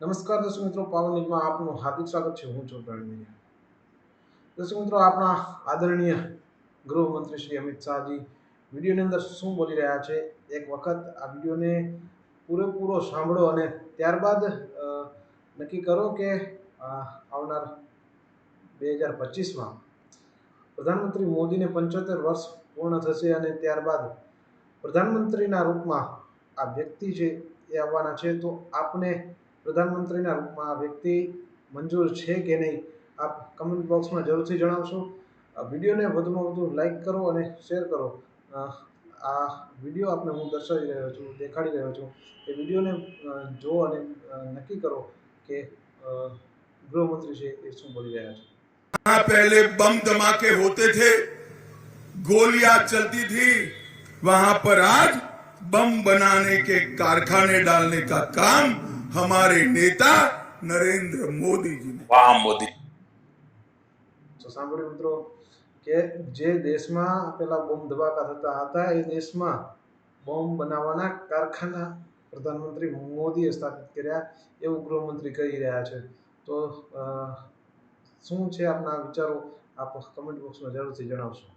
નમસ્કાર દર્શક મિત્રો, પાવન ન્યૂઝમાં આપનું હાર્દિક સ્વાગત છે. હું છું પ્રવીણ દર્શક મિત્રો આપણા આદરણીય ગૃહમંત્રી શ્રી અમિત શાહજી વિડીયોની અંદર શું બોલી રહ્યા છે? એક વખત આ વિડીયોને પૂરેપૂરો સાંભળો અને ત્યારબાદ નક્કી કરો કે આવનાર બે હજાર પચીસમાં પ્રધાનમંત્રી મોદીને પંચોતેર વર્ષ પૂર્ણ થશે અને ત્યારબાદ પ્રધાનમંત્રીના રૂપમાં આ વ્યક્તિ છે એ આવવાના છે. તો આપને પ્રધાનમંત્રીના રૂપમાં આ વ્યક્તિ મંજૂર છે કે નહીં આપ કમેન્ટ બોક્સમાં જરૂરથી જણાવશો આ વિડીયોને વધુમાં વધુ લાઈક કરો અને શેર કરો અ, આ વિડીયો આપને હું દર્શાવી રહ્યો છું દેખાડી રહ્યો છું એ વિડીયોને અ, જુઓ અને અ, નક્કી કરો કે અ, ગૃહમંત્રી છે એ શું બોલી રહ્યા છે यहाँ पहले बम धमाके होते थे गोलियां चलती थी वहां पर आज बम बनाने के कारखाने डालने का काम हमारे नेता नरेंद्र मोदी जी ने વાહ મોદી તો સાંભળ્યું મિત્રો કે જે દેશમાં પેલા બોમ્બ ધમાકા થતા હતા એ દેશમાં બોમ્બ બનાવવાના કારખાના પ્રધાનમંત્રી મોદીએ સ્થાપિત કર્યા એવું ગૃહમંત્રી કહી રહ્યા છે તો અ, શું છે આપના વિચારો આપ કમેન્ટ બોક્સમાં જરૂરથી જણાવશો